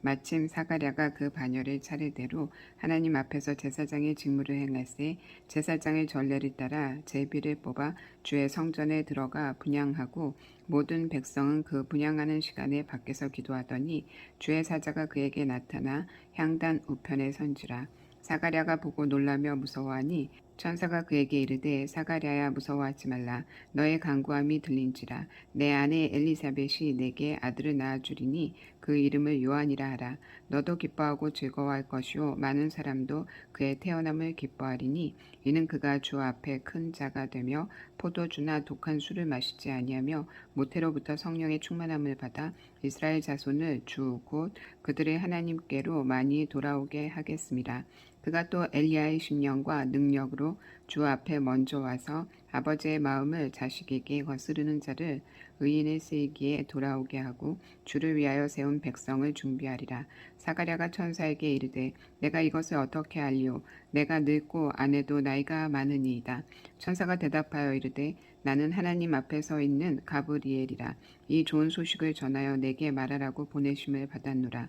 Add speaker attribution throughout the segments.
Speaker 1: 마침 사가랴가 그 반열의 차례대로 하나님 앞에서 제사장의 직무를 행할세 제사장의 전례를 따라 제비를 뽑아 주의 성전에 들어가 분양하고 모든 백성은 그 분양하는 시간에 밖에서 기도하더니 주의 사자가 그에게 나타나 향단 우편에 선지라. 사가랴가 보고 놀라며 무서워하니 천사가 그에게 이르되 사가랴야 무서워하지 말라. 너의 간구함이 들린지라. 내 아내 엘리사벳이 내게 아들을 낳아 주리니 그 이름을 요한이라 하라. 너도 기뻐하고 즐거워할 것이요. 많은 사람도 그의 태어남을 기뻐하리니 이는 그가 주 앞에 큰 자가 되며 포도주나 독한 술을 마시지 아니하며 모태로부터 성령의 충만함을 받아 이스라엘 자손을 주 곧 그들의 하나님께로 많이 돌아오게 하겠습니다. 그가 또 엘리야의 심령과 능력으로 주 앞에 먼저 와서 아버지의 마음을 자식에게 거스르는 자를 의인의 쓰이기에 돌아오게 하고 주를 위하여 세운 백성을 준비하리라. 사가랴가 천사에게 이르되 내가 이것을 어떻게 알리오? 내가 늙고 아내도 나이가 많으니이다. 천사가 대답하여 이르되 나는 하나님 앞에 서 있는 가브리엘이라. 이 좋은 소식을 전하여 내게 말하라고 보내심을 받았노라.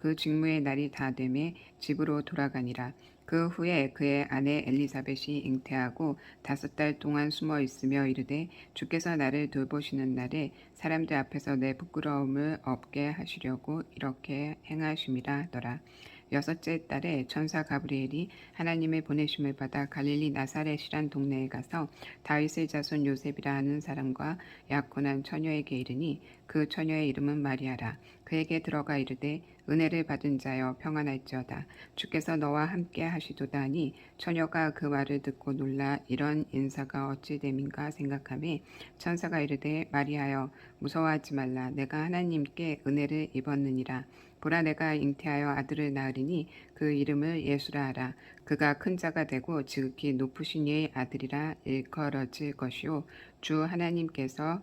Speaker 1: 그 직무의 날이 다 되매 집으로 돌아가니라. 그 후에 그의 아내 엘리사벳이 잉태하고 다섯 달 동안 숨어 있으며 이르되 주께서 나를 돌보시는 날에 사람들 앞에서 내 부끄러움을 없게 하시려고 이렇게 행하심이라 하더라. 여섯째 달에 천사 가브리엘이 하나님의 보내심을 받아 갈릴리 나사렛이란 동네에 가서 다윗의 자손 요셉이라 하는 사람과 약혼한 처녀에게 이르니 그 처녀의 이름은 마리아라. 그에게 들어가 이르되 은혜를 받은 자여 평안할지어다. 주께서 너와 함께 하시도다 하니 처녀가 그 말을 듣고 놀라 이런 인사가 어찌 됨인가 생각하매 천사가 이르되 마리아여 무서워하지 말라. 내가 하나님께 은혜를 입었느니라. 보라 내가 잉태하여 아들을 낳으리니 그 이름을 예수라 하라. 그가 큰 자가 되고 지극히 높으신 이의 아들이라 일컬어질 것이요 주 하나님께서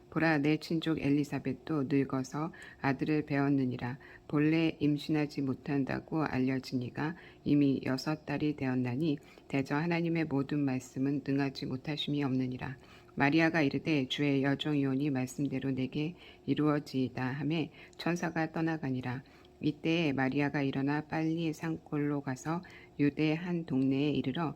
Speaker 1: 보라 내 친족 엘리사벳도 늙어서 아들을 배웠느니라. 본래 임신하지 못한다고 알려지니가 이미 여섯 달이 되었나니 대저 하나님의 모든 말씀은 능하지 못하심이 없느니라. 마리아가 이르되 주의 여종이오니 말씀대로 내게 이루어지이다 하매 천사가 떠나가니라. 이때에 마리아가 일어나 빨리 산골로 가서 유대 한 동네에 이르러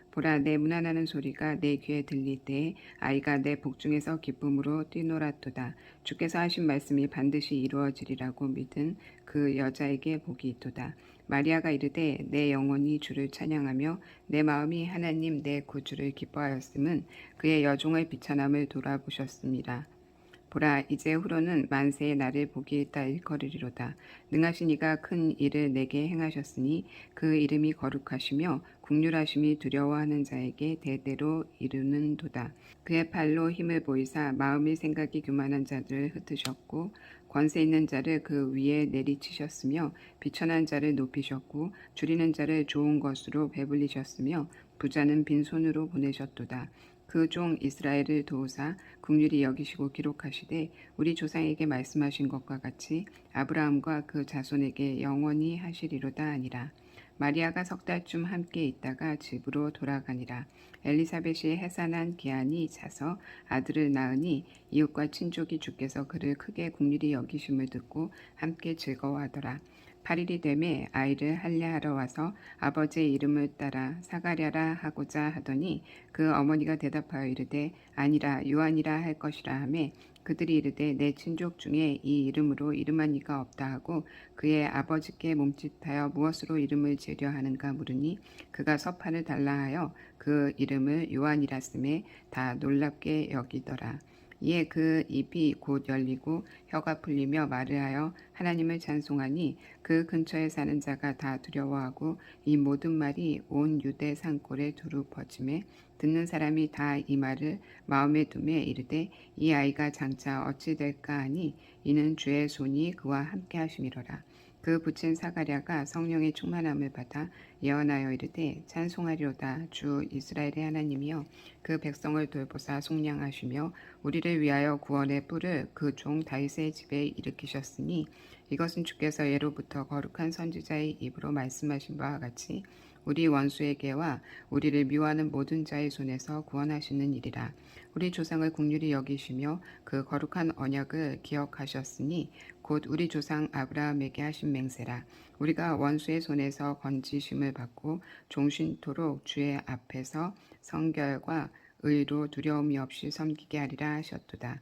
Speaker 1: 보라 내 문안하는 소리가 내 귀에 들릴 때에 아이가 내 복중에서 기쁨으로 뛰놀았도다 주께서 하신 말씀이 반드시 이루어지리라고 믿은 그 여자에게 복이 있도다 마리아가 이르되 내 영혼이 주를 찬양하며 내 마음이 하나님 내 구주를 기뻐하였음은 그의 여종의 비천함을 돌아보셨습니다. 보라 이제 후로는 만세의 날을 보기 있다 일거리리로다. 능하신 이가 큰 일을 내게 행하셨으니 그 이름이 거룩하시며 국률하심이 두려워하는 자에게 대대로 이르는 도다. 그의 팔로 힘을 보이사 마음의 생각이 교만한 자들을 흩으셨고 권세 있는 자를 그 위에 내리치셨으며 비천한 자를 높이셨고 줄이는 자를 좋은 것으로 배불리셨으며 부자는 빈손으로 보내셨도다. 그 종 이스라엘을 도우사 국률이 여기시고 기록하시되 우리 조상에게 말씀하신 것과 같이 아브라함과 그 자손에게 영원히 하시리로다 아니라 마리아가 석 달쯤 함께 있다가 집으로 돌아가니라. 엘리사벳이 해산한 기한이 차서 아들을 낳으니 이웃과 친족이 주께서 그를 크게 국률이 여기심을 듣고 함께 즐거워하더라. 8일이 되매 아이를 할례하러 와서 아버지의 이름을 따라 사가랴라 하고자 하더니 그 어머니가 대답하여 이르되 아니라 요한이라 할 것이라 하매 그들이 이르되 내 친족 중에 이 이름으로 이름한 이가 없다 하고 그의 아버지께 몸짓하여 무엇으로 이름을 지으려 하는가 물으니 그가 서판을 달라 하여 그 이름을 요한이라 쓰매 다 놀랍게 여기더라. 이에 그 입이 곧 열리고 혀가 풀리며 말을 하여 하나님을 찬송하니 그 근처에 사는 자가 다 두려워하고 이 모든 말이 온 유대 산골에 두루 퍼짐에 듣는 사람이 다 이 말을 마음에 두매 이르되 이 아이가 장차 어찌 될까 하니 이는 주의 손이 그와 함께 하심이로라. 그 붙인 사가랴가 성령의 충만함을 받아 예언하여 이르되 찬송하리로다 주 이스라엘의 하나님이여 그 백성을 돌보사 속량하시며 우리를 위하여 구원의 뿔을 그 종 다윗의 집에 일으키셨으니 이것은 주께서 예로부터 거룩한 선지자의 입으로 말씀하신 바와 같이 우리 원수에게와 우리를 미워하는 모든 자의 손에서 구원하시는 일이라. 우리 조상을 국률이 여기시며 그 거룩한 언약을 기억하셨으니 곧 우리 조상 아브라함에게 하신 맹세라. 우리가 원수의 손에서 건지심을 받고 종신토록 주의 앞에서 성결과 의로 두려움이 없이 섬기게 하리라 하셨도다.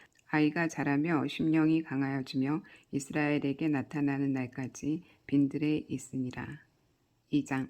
Speaker 1: 아이가 자라며 심령이 강하여지며 이스라엘에게 나타나는 날까지 빈들에 있으니라. 2장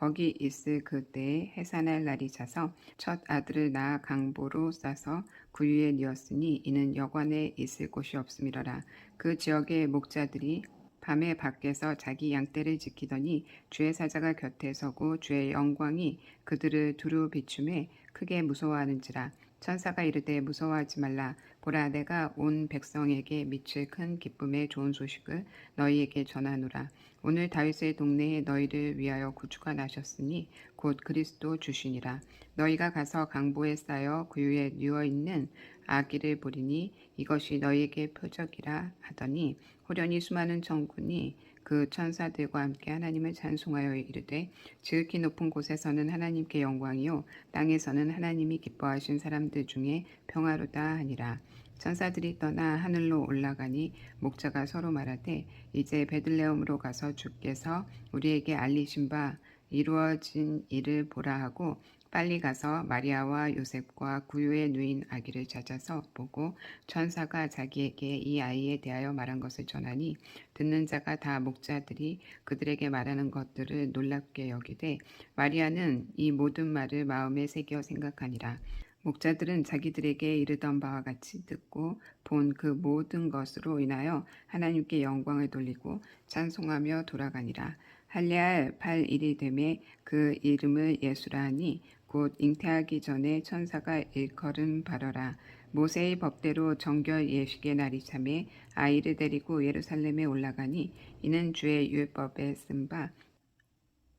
Speaker 1: 거기 있을 그때에 해산할 날이 차서 첫 아들을 낳아 강보로 싸서 구유에 뉘었으니 이는 여관에 있을 곳이 없음이러라. 그 지역의 목자들이 밤에 밖에서 자기 양떼를 지키더니 주의 사자가 곁에 서고 주의 영광이 그들을 두루 비춤에 크게 무서워하는지라 천사가 이르되 무서워하지 말라 보라 내가 온 백성에게 미칠 큰 기쁨의 좋은 소식을 너희에게 전하노라. 오늘 다윗의 동네에 너희를 위하여 구주가 나셨으니 곧 그리스도 주시니라. 너희가 가서 강보에 쌓여 구유에 누워 있는 아기를 보리니 이것이 너희에게 표적이라 하더니 호련히 수많은 천군이 그 천사들과 함께 하나님을 찬송하여 이르되 지극히 높은 곳에서는 하나님께 영광이요 땅에서는 하나님이 기뻐하신 사람들 중에 평화로다 하니라. 천사들이 떠나 하늘로 올라가니 목자가 서로 말하되 이제 베들레헴으로 가서 주께서 우리에게 알리신 바 이루어진 일을 보라 하고 빨리 가서 마리아와 요셉과 구유에 누인 아기를 찾아서 보고 천사가 자기에게 이 아이에 대하여 말한 것을 전하니 듣는 자가 다 목자들이 그들에게 말하는 것들을 놀랍게 여기되 마리아는 이 모든 말을 마음에 새겨 생각하니라. 목자들은 자기들에게 이르던 바와 같이 듣고 본 그 모든 것으로 인하여 하나님께 영광을 돌리고 찬송하며 돌아가니라. 할례할 8일이 되매 그 이름을 예수라 하니 곧 잉태하기 전에 천사가 일컬은 바러라. 모세의 법대로 정결 예식의 날이 참에 아이를 데리고 예루살렘에 올라가니 이는 주의 율법에 쓴 바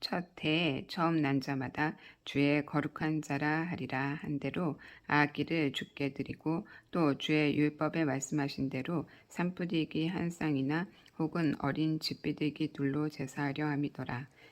Speaker 1: 첫 해에 처음 난 자마다 주의 거룩한 자라 하리라 한 대로 아기를 죽게 드리고 또 주의 율법에 말씀하신 대로 산뿌리기 한 쌍이나 혹은 어린 집비둘기 둘로 제사하려 함이더라.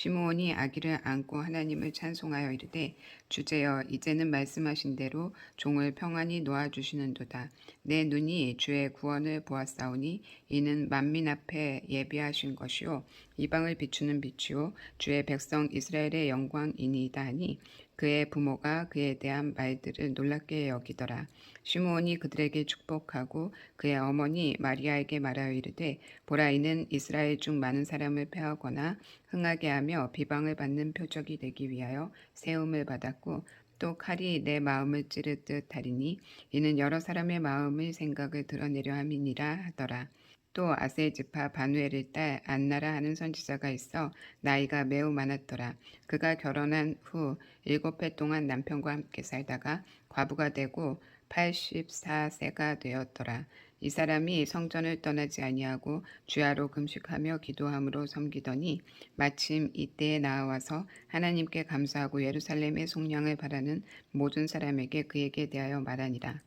Speaker 1: 시므온이 아기를 안고 하나님을 찬송하여 이르되 주제여 이제는 말씀하신 대로 종을 평안히 놓아 주시는도다. 내 눈이 주의 구원을 보았사오니 이는 만민 앞에 예비하신 것이요. 이방을 비추는 빛이요. 주의 백성 이스라엘의 영광이니이다 하니 그의 부모가 그에 대한 말들을 놀랍게 여기더라. 시므온이 그들에게 축복하고 그의 어머니 마리아에게 말하여 이르되 보라 이는 이스라엘 중 많은 사람을 패하거나 흥하게 하며 비방을 받는 표적이 되기 위하여 세움을 받았고 또 칼이 내 마음을 찌르듯 하리니 이는 여러 사람의 마음의 생각을 드러내려 함이니라 하더라. 또 아세 지파 바누엘의 딸 안나라 하는 선지자가 있어 나이가 매우 많았더라. 그가 결혼한 후 일곱 해 동안 남편과 함께 살다가 과부가 되고 84세가 되었더라. 이 사람이 성전을 떠나지 아니하고 주야로 금식하며 기도함으로 섬기더니 마침 이때에 나와서 하나님께 감사하고 예루살렘의 속량을 바라는 모든 사람에게 그에게 대하여 말하니라.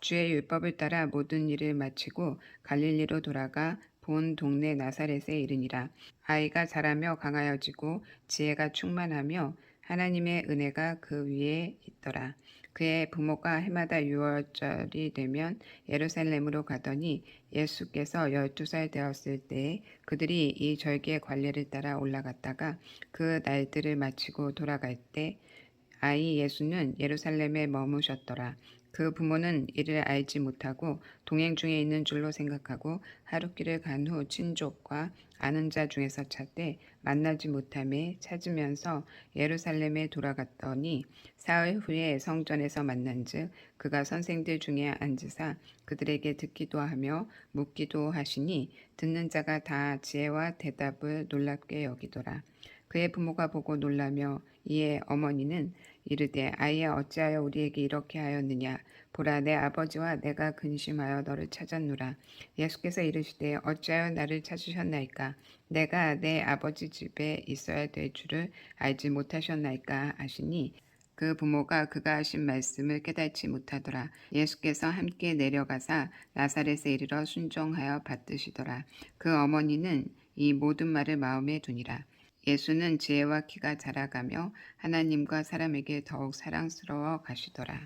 Speaker 1: 주의 율법을 따라 모든 일을 마치고 갈릴리로 돌아가 본 동네 나사렛에 이르니라. 아이가 자라며 강하여지고 지혜가 충만하며 하나님의 은혜가 그 위에 있더라. 그의 부모가 해마다 유월절이 되면 예루살렘으로 가더니 예수께서 열두 살 되었을 때에 그들이 이 절기의 관례를 따라 올라갔다가 그 날들을 마치고 돌아갈 때 아이 예수는 예루살렘에 머무셨더라. 그 부모는 이를 알지 못하고 동행 중에 있는 줄로 생각하고 하루길을 간 후 친족과 아는 자 중에서 찾되 만나지 못함에 찾으면서 예루살렘에 돌아갔더니 사흘 후에 성전에서 만난즉 그가 선생들 중에 앉으사 그들에게 듣기도 하며 묻기도 하시니 듣는 자가 다 지혜와 대답을 놀랍게 여기더라. 그의 부모가 보고 놀라며 이에 어머니는 이르되 아이야 어찌하여 우리에게 이렇게 하였느냐 보라 내 아버지와 내가 근심하여 너를 찾았노라 예수께서 이르시되 어찌하여 나를 찾으셨나이까 내가 내 아버지 집에 있어야 될 줄을 알지 못하셨나이까 하시니 그 부모가 그가 하신 말씀을 깨닫지 못하더라. 예수께서 함께 내려가사 나사렛에 이르러 순종하여 받드시더라. 그 어머니는 이 모든 말을 마음에 두니라. 예수는 지혜와 키가 자라가며 하나님과 사람에게 더욱 사랑스러워 가시더라.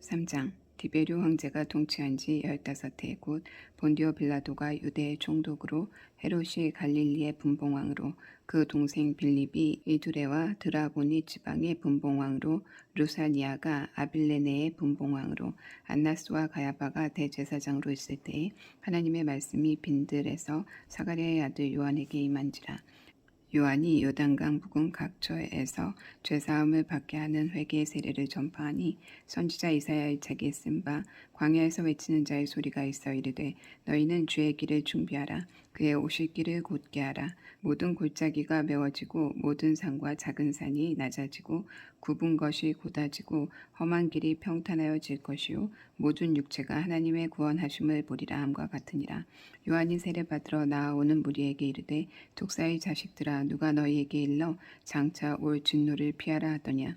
Speaker 1: 3장 디베류 황제가 통치한 지 열다섯 해곧 본디오 빌라도가 유대의 총독으로 헤롯이 갈릴리의 분봉왕으로 그 동생 빌립이 이두레와 드라보니 지방의 분봉왕으로 루사니아가 아빌레네의 분봉왕으로 안나스와 가야바가 대제사장으로 있을 때에 하나님의 말씀이 빈들에서 사가랴의 아들 요한에게 임한지라 요한이 요단강 부근 각처에서 죄사함을 받게 하는 회개의 세례를 전파하니 선지자 이사야의 책에 쓴 바 광야에서 외치는 자의 소리가 있어 이르되 너희는 주의 길을 준비하라 그의 오실 길을 곧게 하라. 모든 골짜기가 메워지고 모든 산과 작은 산이 낮아지고 굽은 것이 곧아지고 험한 길이 평탄하여질 것이요. 모든 육체가 하나님의 구원하심을 보리라 함과 같으니라. 요한이 세례 받으러 나아오는 무리에게 이르되 독사의 자식들아 누가 너희에게 일러 장차 올 진노를 피하라 하더냐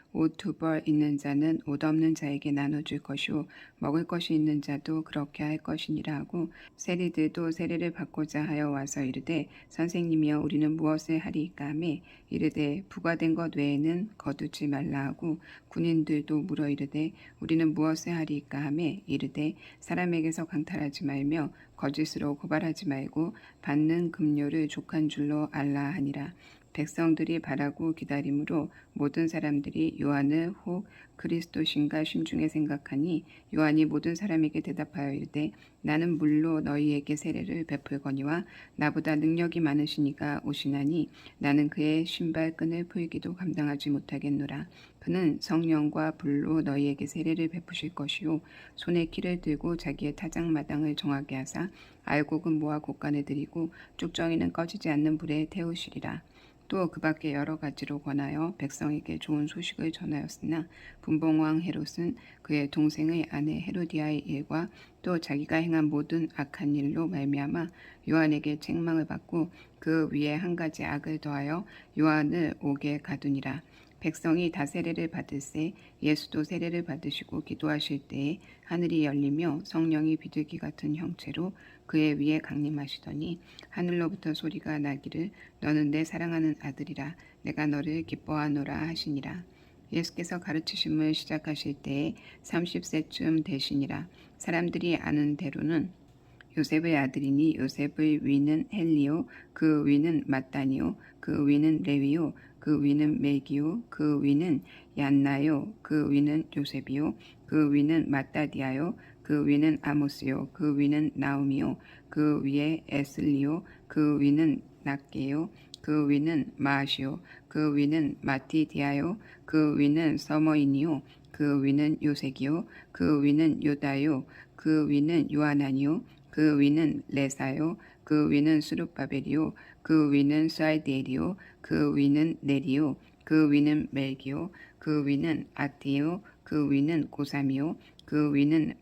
Speaker 1: 옷 두 벌 있는 자는 옷 없는 자에게 나눠줄 것이요 먹을 것이 있는 자도 그렇게 할 것이니라 하고 세리들도 세례를 받고자 하여 와서 이르되 선생님이여 우리는 무엇을 하리이까 하매 이르되 부과된 것 외에는 거두지 말라 하고 군인들도 물어 이르되 우리는 무엇을 하리이까 하매 이르되 사람에게서 강탈하지 말며 거짓으로 고발하지 말고 받는 급료를 족한 줄로 알라 하니라 백성들이 바라고 기다림으로 모든 사람들이 요한을 혹 그리스도신가 심중에 생각하니 요한이 모든 사람에게 대답하여 이르되 나는 물로 너희에게 세례를 베풀거니와 나보다 능력이 많으시니가 오시나니 나는 그의 신발끈을 풀기도 감당하지 못하겠노라. 그는 성령과 불로 너희에게 세례를 베푸실 것이요. 손에 키를 들고 자기의 타작마당을 정하게 하사 알곡은 모아 곳간에 들이고 쭉정이는 꺼지지 않는 불에 태우시리라 또 그 밖에 여러 가지로 권하여 백성에게 좋은 소식을 전하였으나 분봉왕 헤롯은 그의 동생의 아내 헤로디아의 일과 또 자기가 행한 모든 악한 일로 말미암아 요한에게 책망을 받고 그 위에 한 가지 악을 더하여 요한을 옥에 가두니라. 백성이 다 세례를 받을새 예수도 세례를 받으시고 기도하실 때에 하늘이 열리며 성령이 비둘기 같은 형체로 그의 위에 강림하시더니 하늘로부터 소리가 나기를 너는 내 사랑하는 아들이라 내가 너를 기뻐하노라 하시니라. 예수께서 가르치심을 시작하실 때에 30세쯤 되시니라. 사람들이 아는 대로는 요셉의 아들이니 요셉의 위는 헬리오 그 위는 마따니오 그 위는 레위오 그 위는 멜기오 그 위는 얀나요 그 위는 요셉이요 그 위는 마따디아요 그 위는 아모스요 그 위는 나우미요 그 위에 에슬리요 그 위는 낙게요 그 위는 마시오 그 위는 마티디아요 그 위는 서머이니요 그 위는 요색이요 그 위는 요다요 그 위는 요하나니요 그 위는 레사요 그 위는 수룹바벨이요 그 위는 스알디엘이요 그 위는 네리요 그 위는 멜기요 그 위는 아티요 그 위는 고삼이요 그 위는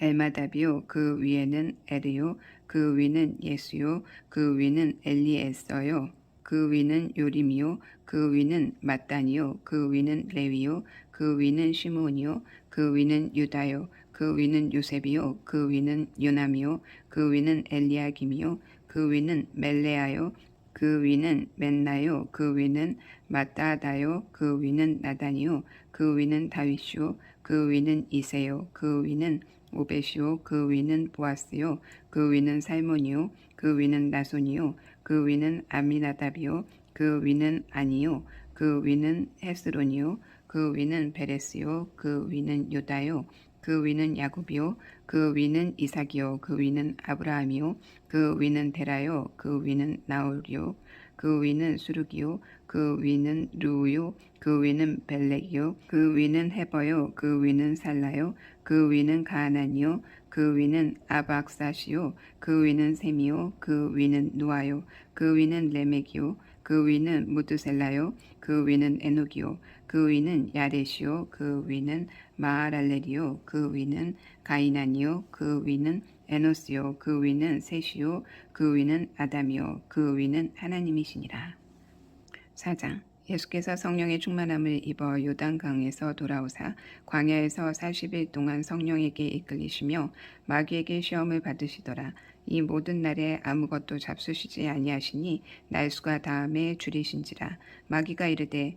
Speaker 1: 엘마다비요 그 위에는 에르요 그 위는 예수요 그 위는 엘리에서요 그 위는 요림이요 그 위는 마따니요 그 위는 레위요 그 위는 시몬이요 그 위는 유다요 그 위는 요셉이요 그 위는 요남이요 그 위는 엘리야김이요 그 위는 멜레아요 그 위는 맨나요 그 위는 마따다요 그 위는 나단이요 그 위는 다윗이요 그 위는 이세요 그 위는 오벳이요 그 위는 보아스요 그 위는 살몬이요 그 위는 나손이요 그 위는 아미나답이요 그 위는 아니요 그 위는 헤스론이요 그 위는 베레스요 그 위는 요다요 그 위는 야곱이요 그 위는 이삭이요 그 위는 아브라함이요 그 위는 데라요 그 위는 나홀이요 그 위는 수룩이요 그 위는 루요 그 위는 벨렉이요 그 위는 헤버요 그 위는 살라요 그 위는 가하난이요 그 위는 아박사시요 그 위는 셈이요 그 위는 누아요 그 위는 레멕이요 그 위는 무드셀라요 그 위는 에녹이요 그 위는 야렛이요 그 위는 마하랄렐이요 그 위는 가이난이요 그 위는 에노스요 그 위는 셋이요 그 위는 아담이요 그 위는 하나님이시니라 4장 예수께서 성령의 충만함을 입어 요단강에서 돌아오사 광야에서 40일 동안 성령에게 이끌리시며 마귀에게 시험을 받으시더라. 이 모든 날에 아무것도 잡수시지 아니하시니 날수가 다음에 줄이신지라. 마귀가 이르되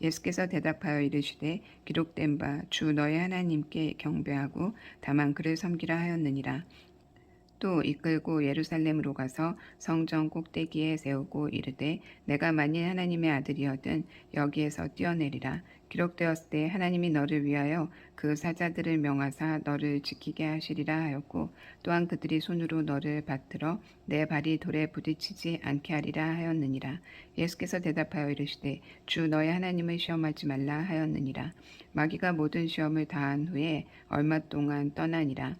Speaker 1: 예수께서 대답하여 이르시되 기록된 바 주 너의 하나님께 경배하고 다만 그를 섬기라 하였느니라. 또 이끌고 예루살렘으로 가서 성전 꼭대기에 세우고 이르되 내가 만일 하나님의 아들이어든 여기에서 뛰어내리라 기록되었을 때 하나님이 너를 위하여 그 사자들을 명하사 너를 지키게 하시리라 하였고 또한 그들이 손으로 너를 받들어 내 발이 돌에 부딪히지 않게 하리라 하였느니라. 예수께서 대답하여 이르시되 주 너의 하나님을 시험하지 말라 하였느니라. 마귀가 모든 시험을 다한 후에 얼마 동안 떠나니라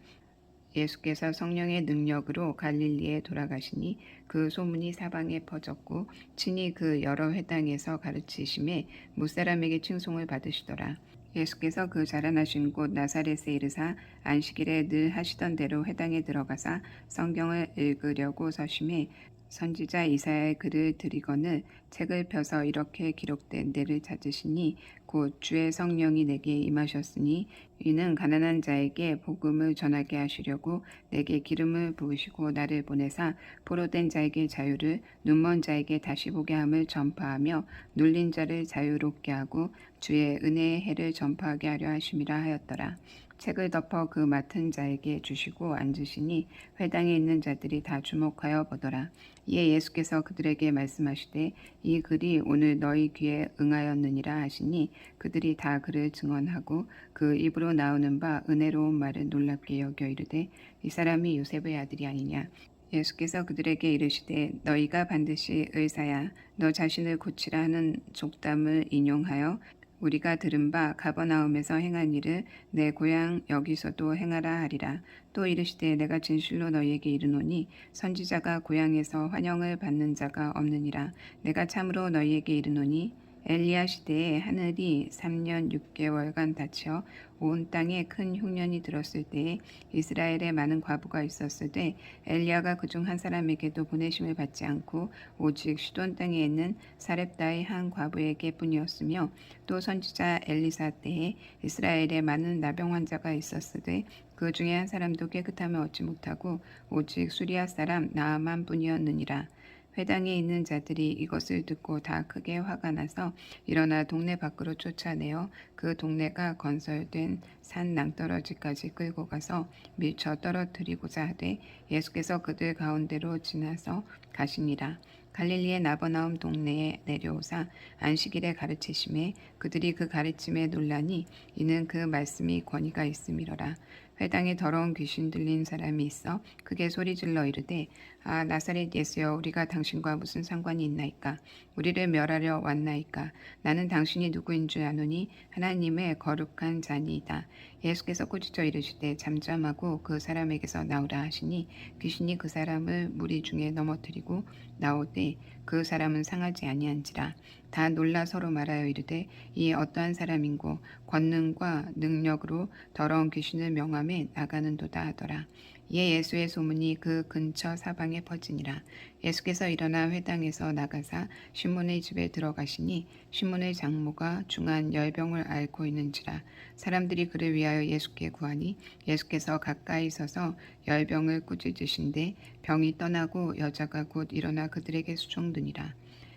Speaker 1: 예수께서 성령의 능력으로 갈릴리에 돌아가시니 그 소문이 사방에 퍼졌고 친히 그 여러 회당에서 가르치심에 무사람에게 칭송을 받으시더라. 예수께서 그 자라나신 곳 나사렛에 이르사 안식일에 늘 하시던 대로 회당에 들어가사 성경을 읽으려고 서심해 선지자 이사야의 글을 들이거늘 책을 펴서 이렇게 기록된 데를 찾으시니 곧 주의 성령이 내게 임하셨으니 이는 가난한 자에게 복음을 전하게 하시려고 내게 기름을 부으시고 나를 보내사 포로된 자에게 자유를 눈먼 자에게 다시 보게 함을 전파하며 눌린 자를 자유롭게 하고 주의 은혜의 해를 전파하게 하려 하심이라 하였더라. 책을 덮어 그 맡은 자에게 주시고 앉으시니 회당에 있는 자들이 다 주목하여 보더라. 이에 예수께서 그들에게 말씀하시되 이 글이 오늘 너희 귀에 응하였느니라 하시니 그들이 다 그를 증언하고 그 입으로 나오는 바 은혜로운 말을 놀랍게 여겨 이르되 이 사람이 요셉의 아들이 아니냐 예수께서 그들에게 이르시되 너희가 반드시 의사야 너 자신을 고치라 하는 족담을 인용하여 우리가 들은 바 가버나움에서 행한 일을 내 고향 여기서도 행하라 하리라. 또 이르시되 내가 진실로 너희에게 이르노니 선지자가 고향에서 환영을 받는 자가 없느니라. 내가 참으로 너희에게 이르노니 엘리야 시대에 하늘이 3년 6개월간 닫혀 온 땅에 큰 흉년이 들었을 때에 이스라엘에 많은 과부가 있었을 때 엘리야가 그 중 한 사람에게도 보내심을 받지 않고 오직 시돈 땅에 있는 사렙다의 한 과부에게 뿐이었으며 또 선지자 엘리사 때에 이스라엘에 많은 나병 환자가 있었으되 그 중에 한 사람도 깨끗함을 얻지 못하고 오직 수리아 사람 나아만 뿐이었느니라. 회당에 있는 자들이 이것을 듣고 다 크게 화가 나서 일어나 동네 밖으로 쫓아내어 그 동네가 건설된 산 낭떠러지까지 끌고 가서 밀쳐 떨어뜨리고자 하되 예수께서 그들 가운데로 지나서 가시니라. 갈릴리의 나버나움 동네에 내려오사 안식일에 가르치심에 그들이 그 가르침에 놀라니 이는 그 말씀이 권위가 있음이로라. 회당에 더러운 귀신 들린 사람이 있어 크게 소리질러 이르되 아 나사렛 예수여 우리가 당신과 무슨 상관이 있나이까? 우리를 멸하려 왔나이까? 나는 당신이 누구인 줄 아노니 하나님의 거룩한 자니이다. 예수께서 꾸짖어 이르시되 잠잠하고 그 사람에게서 나오라 하시니 귀신이 그 사람을 무리 중에 넘어뜨리고 나오되 그 사람은 상하지 아니한지라. 다 놀라 서로 말하여 이르되 이 어떠한 사람인고 권능과 능력으로 더러운 귀신을 명함에 나가는도다 하더라. 이에 예수의 소문이 그 근처 사방에 퍼지니라. 예수께서 일어나 회당에서 나가사 시몬의 집에 들어가시니 시몬의 장모가 중한 열병을 앓고 있는지라. 사람들이 그를 위하여 예수께 구하니 예수께서 가까이 서서 열병을 꾸짖으신데 병이 떠나고 여자가 곧 일어나 그들에게 수종드니라.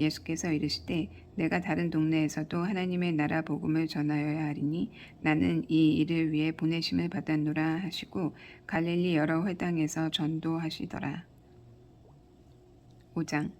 Speaker 1: 예수께서 이르시되 내가 다른 동네에서도 하나님의 나라 복음을 전하여야 하리니 나는 이 일을 위해 보내심을 받았노라 하시고 갈릴리 여러 회당에서 전도하시더라. 5장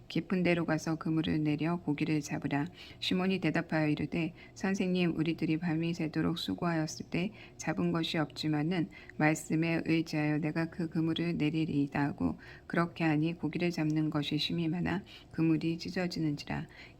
Speaker 1: 깊은 데로 가서 그물을 내려 고기를 잡으라. 시몬이 대답하여 이르되 선생님 우리들이 밤이 새도록 수고하였을 때 잡은 것이 없지만은 말씀에 의지하여 내가 그 그물을 내리리이다 하고 그렇게 하니 고기를 잡는 것이 심히 많아 그물이 찢어지는지라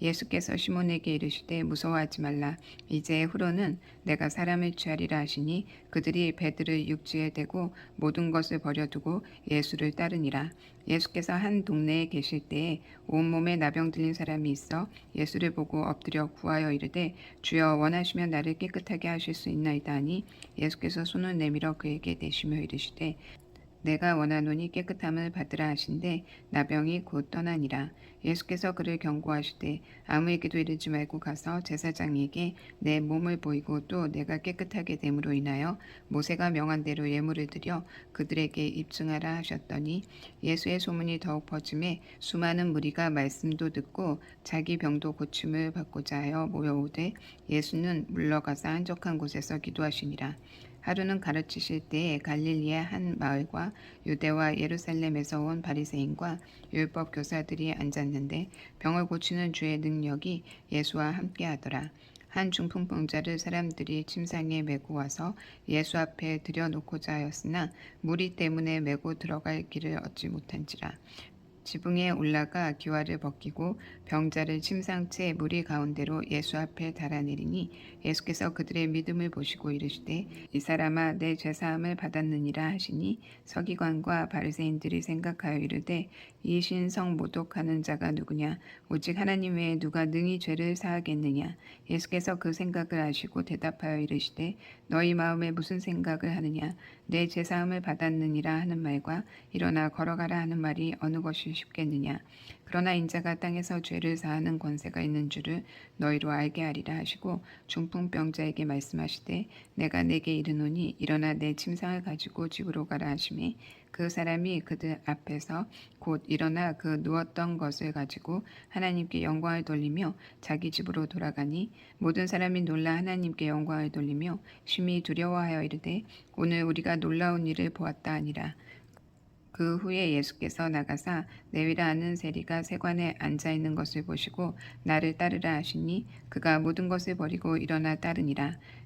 Speaker 1: 예수께서 시몬에게 이르시되 무서워하지 말라. 이제 후로는 내가 사람을 취하리라 하시니 그들이 배들을 육지에 대고 모든 것을 버려두고 예수를 따르니라. 예수께서 한 동네에 계실 때에 온몸에 나병 들린 사람이 있어 예수를 보고 엎드려 구하여 이르되 주여 원하시면 나를 깨끗하게 하실 수 있나이다 하니 예수께서 손을 내밀어 그에게 대시며 이르시되 내가 원하노니 깨끗함을 받으라 하신데 나병이 곧 떠나니라. 예수께서 그를 경고하시되 아무에게도 이르지 말고 가서 제사장에게 내 몸을 보이고 또 내가 깨끗하게 됨으로 인하여 모세가 명한 대로 예물을 드려 그들에게 입증하라 하셨더니 예수의 소문이 더욱 퍼짐에 수많은 무리가 말씀도 듣고 자기 병도 고침을 받고자 하여 모여오되 예수는 물러가서 한적한 곳에서 기도하시니라. 하루는 가르치실 때에 갈릴리의 한 마을과 유대와 예루살렘에서 온 바리새인과 율법 교사들이 앉았는데 병을 고치는 주의 능력이 예수와 함께하더라. 한 중풍병자를 사람들이 침상에 메고 와서 예수 앞에 들여놓고자 하였으나 무리 때문에 메고 들어갈 길을 얻지 못한지라. 지붕에 올라가 기와를 벗기고 병자를 침상채 무리 가운데로 예수 앞에 달아내리니 예수께서 그들의 믿음을 보시고 이르시되 이 사람아 내 죄사함을 받았느니라 하시니 서기관과 바리새인들이 생각하여 이르되 이 신성 모독하는 자가 누구냐? 오직 하나님 외에 누가 능히 죄를 사하겠느냐? 예수께서 그 생각을 아시고 대답하여 이르시되 너희 마음에 무슨 생각을 하느냐? 내 죄사함을 받았느니라 하는 말과 일어나 걸어가라 하는 말이 어느 것이 쉽겠느냐? 그러나 인자가 땅에서 죄를 사하는 권세가 있는 줄을 너희로 알게 하리라 하시고 중풍병자에게 말씀하시되 내가 내게 이르노니 일어나 내 침상을 가지고 집으로 가라 하시매 그 사람이 그들 앞에서 곧 일어나 그 누웠던 것을 가지고 하나님께 영광을 돌리며 자기 집으로 돌아가니 모든 사람이 놀라 하나님께 영광을 돌리며 심히 두려워하여 이르되 오늘 우리가 놀라운 일을 보았다 하니라 그 후에 예수께서 나가사 레위라 하는 세리가 세관에 앉아 있는 것을 보시고 나를 따르라 하시니 그가 모든 것을 버리고 일어나 따르니라.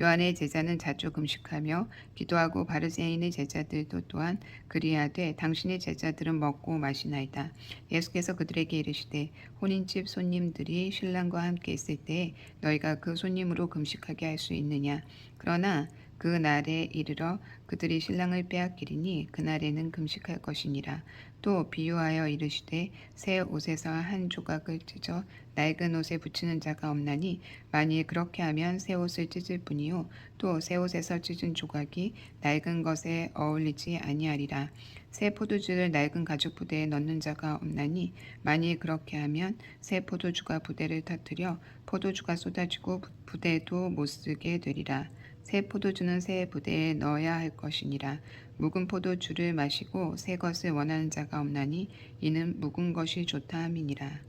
Speaker 1: 요한의 제자는 자주 금식하며 기도하고 바르새인의 제자들도 또한 그리하되 당신의 제자들은 먹고 마시나이다. 예수께서 그들에게 이르시되 혼인집 손님들이 신랑과 함께 있을 때 너희가 그 손님으로 금식하게 할 수 있느냐? 그러나 그 날에 이르러 그들이 신랑을 빼앗기리니 그날에는 금식할 것이니라. 또 비유하여 이르시되 새 옷에서 한 조각을 찢어 낡은 옷에 붙이는 자가 없나니 만일 그렇게 하면 새 옷을 찢을 뿐이요 또 새 옷에서 찢은 조각이 낡은 것에 어울리지 아니하리라. 새 포도주를 낡은 가죽 부대에 넣는 자가 없나니 만일 그렇게 하면 새 포도주가 부대를 터뜨려 포도주가 쏟아지고 부대도 못 쓰게 되리라. 새 포도주는 새 부대에 넣어야 할 것이니라. 묵은 포도주를 마시고 새 것을 원하는 자가 없나니 이는 묵은 것이 좋다 함이니라.